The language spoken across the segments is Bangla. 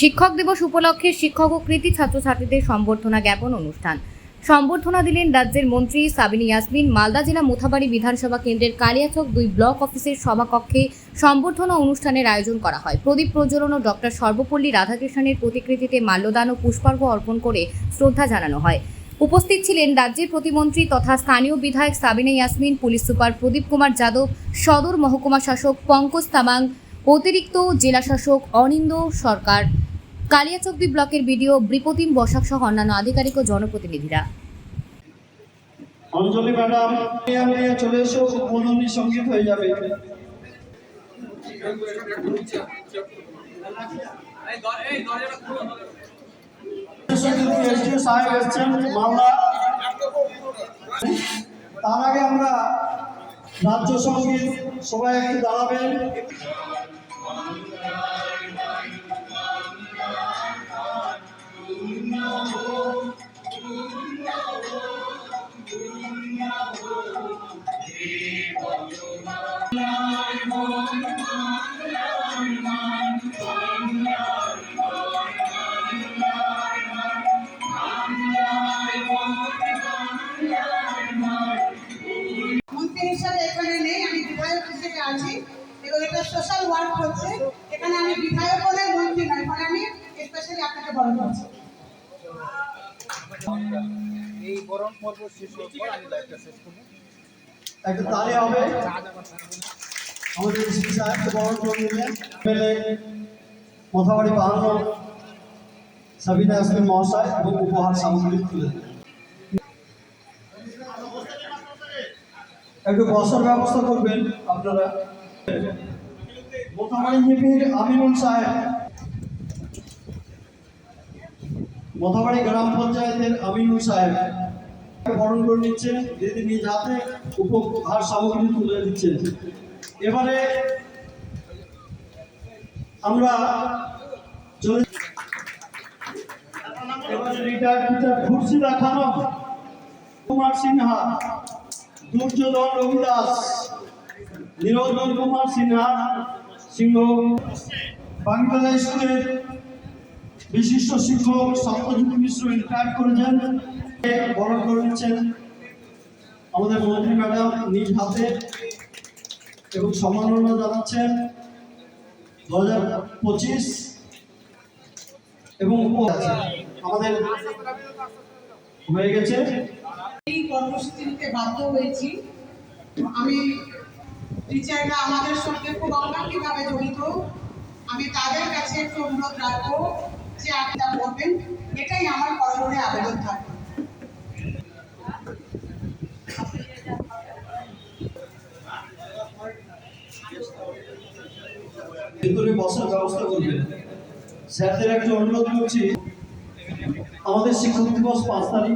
শিক্ষক দিবস উপলক্ষে শিক্ষক ও কৃতি ছাত্রছাত্রীদের সম্বর্ধনা জ্ঞাপন অনুষ্ঠান। সম্বর্ধনা দিলেন রাজ্যের মন্ত্রী সাবিনী ইয়াসমিন। মালদা জেলা মোথাবাড়ি বিধানসভা কেন্দ্রের কালিয়াচক দুই ব্লক অফিসের সভাকক্ষে সম্বর্ধনা অনুষ্ঠানের আয়োজন করা হয়। প্রদীপ প্রজ্বলন ও ডক্টর সর্বপল্লী রাধাকৃষ্ণের প্রতিকৃতিতে মাল্যদান ও পুষ্পার্ঘ অর্পণ করে শ্রদ্ধা জানানো হয়। উপস্থিত ছিলেন রাজ্যের প্রতিমন্ত্রী তথা স্থানীয় বিধায়ক সাবিনা ইয়াসমিন, পুলিশ সুপার প্রদীপ কুমার যাদব, সদর মহকুমা শাসক পঙ্কজ তামাং, অতিরিক্ত জেলা শাসক অনিন্দ সরকার কালিয়াচকদি ব্লকের বিডিও বৃপতিম বসাক সহ অন্যান্য আধিকারিক ও জনপ্রতিনিধিরা। অঞ্জলি ম্যাডাম নিয়ে চলে এসো উদ্বোধনী সংগীত হয়ে যাবে। সাহেব এসছেন মালদা তার আগে আমরা রাজ্য সংগীত সবাই একটু দাঁড়াবেন। এই একটা তালে হবে। আমাদের এসপি সাহেবকে বরণ করে মোথাবাড়ি সাবিনা আসমিন মহাশয় এবং উপহার সামগ্রী তুলে একটু বসার ব্যবস্থা করবেন আপনারা। জিপির আমিনুল সাহেব মোথাবাড়ি গ্রাম পঞ্চায়েতের আমিনুল সাহেব। বরণ করে নিচ্ছেন দিদি নিজ হাতে উপহার সামগ্রী তুলে দিচ্ছেন। এবারে আমরা চলে কুমার সিনহা, দুর্যোধন রবিদাস, নিরঞ্জন কুমার সিনহা, সিংহ বাংলা স্কুলের বিশিষ্ট শিক্ষক সত্যজিৎ মিশ্র রিটায়ার করেছেন বড় করে নিচ্ছেন আমাদের মন্ত্রী ম্যাডাম নিজ হাতে এবং সম্মাননা জানাচ্ছেন দু হাজার পঁচিশ এবং আমাদের হয়ে গেছে। এই কর্মসূচি নিতে বাধ্য হয়েছি। আমি টিচাররা আমাদের সঙ্গে খুব অঙ্গাঙ্গিভাবে জড়িত। আমি তাদের কাছে একটু অনুরোধ রাখব। যে আপনারা করবেন এটাই আমার করণে আবেদন থাকবে। ভেতরে বসার ব্যবস্থা করবেন। স্যারদের একটু অনুরোধ করছি আমাদের শিক্ষক দিবস পাঁচ তারিখ।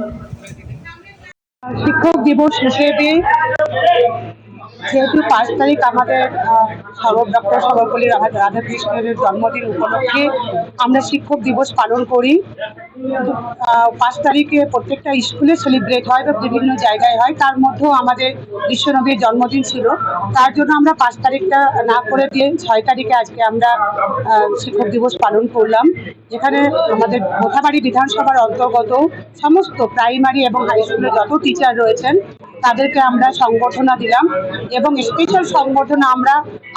শিক্ষক দিবস হিসেবে যেহেতু পাঁচ তারিখ আমাদের সর্ব ডক্টর সর্বপল্লী রাধা- রাধাকৃষ্ণের জন্মদিন উপলক্ষে আমরা শিক্ষক দিবস পালন করি। পাঁচ তারিখে প্রত্যেকটা স্কুলে সেলিব্রেট হয় বা বিভিন্ন জায়গায় হয়। তার মধ্যেও আমাদের বিশ্বনবীর জন্মদিন ছিল। তার জন্য আমরা পাঁচ তারিখটা না করে দিয়ে ছয় তারিখে আজকে আমরা শিক্ষক দিবস পালন করলাম। যেখানে আমাদের মোথাবাড়ি বিধানসভার অন্তর্গত সমস্ত প্রাইমারি এবং হাই স্কুলের যত টিচার রয়েছেন তাদেরকে আমরা সংবর্ধনা দিলাম এবং স্পেশাল সংবর্ধনা আমরা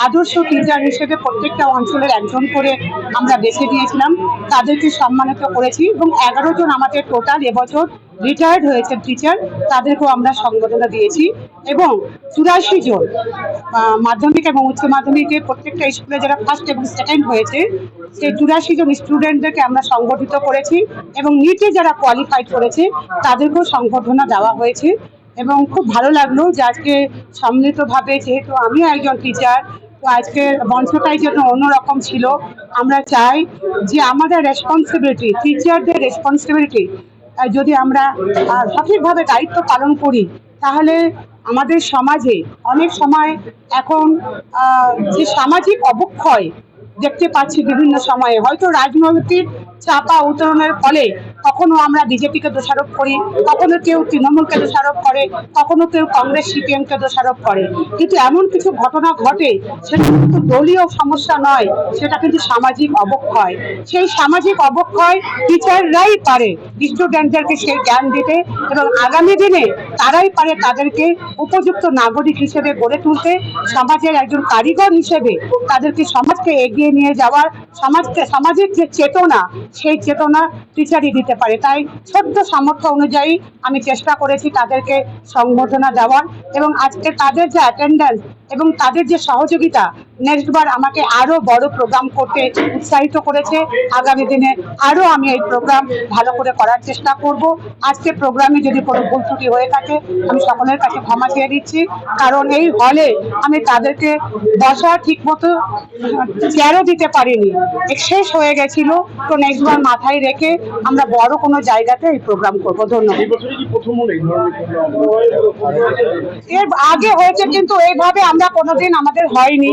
আদর্শ টিচার হিসেবে প্রত্যেকটা অঞ্চলের একজন করে আমরা বেছে দিয়েছিলাম। তাদেরকে সম্মানিত করেছি এবং এগারো জন আমাদের টোটাল এবছর রিটায়ার্ড হয়েছে টিচার তাদেরকেও আমরা সংবর্ধনা দিয়েছি এবং চুরাশি জন মাধ্যমিক এবং উচ্চ মাধ্যমিকে প্রত্যেকটা স্কুলে যারা ফার্স্ট এবং সেকেন্ড হয়েছে, সেই চুরাশি জন স্টুডেন্টদেরকে আমরা সংগঠিত করেছি এবং নিচে যারা কোয়ালিফাইড করেছে, তাদেরকেও সংবর্ধনা দেওয়া হয়েছে। এবং খুব ভালো লাগল যে আজকে সম্মিলিতভাবে যেহেতু আমিও একজন টিচার তো আজকের মঞ্চটাই যেন অন্যরকম ছিল। আমরা চাই যে আমাদের রেসপন্সিবিলিটি টিচারদের রেসপন্সিবিলিটি যদি আমরা সঠিকভাবে দায়িত্ব পালন করি, তাহলে আমাদের সমাজে অনেক সময় এখন যে সামাজিক অবক্ষয় দেখতে পাচ্ছি বিভিন্ন সময়ে, হয়তো রাজনৈতিক চাপা উত্তরণের ফলে কখনো আমরা বিজেপিকে দোষারোপ করি, কখনো কেউ তৃণমূলকে দোষারোপ করে, কখনো কেউ কংগ্রেস সিপিএমকে দোষারোপ করে। কিন্তু এমন কিছু ঘটনা ঘটে, সেটা কিন্তু দলীয় সমস্যা নয়, সেটা কিন্তু সামাজিক অবক্ষয়। সেই সামাজিক অবক্ষয় টিচাররাই পারে। স্টুডেন্টদেরকে সেই জ্ঞান দিতে এবং আগামী দিনে তারাই পারে তাদেরকে উপযুক্ত নাগরিক হিসেবে গড়ে তুলতে। সমাজের একজন কারিগর হিসেবে তাদেরকে সমাজকে এগিয়ে নিয়ে যাওয়ার, সমাজকে, সামাজিক যে চেতনা, সেই চেতনা টিচারই দিতে পারে। তাই ছোট্ট সামর্থ্য অনুযায়ী আমি চেষ্টা করেছি তাদেরকে সংবর্ধনা দেওয়ার এবং আজকে তাদের যে অ্যাটেন্ডেন্স এবং তাদের যে সহযোগিতা নেক্সট বার আমাকে আরও বড় প্রোগ্রাম করতে উৎসাহিত করেছে। আগামী দিনে আরও আমি এই প্রোগ্রাম ভালো করে করার চেষ্টা করব। আজকে প্রোগ্রামে যদি কোনো ভুল ত্রুটি হয়ে থাকে, আমি সকলের কাছে ক্ষমা চেয়ে দিচ্ছি কারণ এই হলে আমি তাদেরকে বসা ঠিক মতো চেয়ারও দিতে পারিনি। শেষ হয়ে গেছিল, তো নেক্সট বার মাথায় রেখে আমরা বড় কোনো জায়গাতে এই প্রোগ্রাম করব। ধন্যবাদ। এর আগে হয়েছে কিন্তু এইভাবে আমরা কোনোদিন আমাদের হয়নি।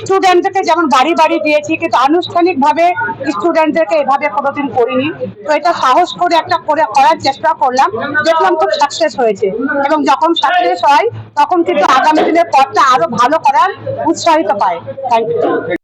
স্টুডেন্টদেরকে যেমন বাড়ি বাড়ি দিয়েছি কিন্তু আনুষ্ঠানিক ভাবে স্টুডেন্টদেরকে এভাবে কোনোদিন করিনি। তো এটা সাহস করে একটা করে করার চেষ্টা করলাম। দেখলাম খুব সাকসেস হয়েছে। এবং যখন সাকসেস হয় তখন কিন্তু আগামী দিনের পথটা আরও ভালো করার উৎসাহিত পায়। Thank you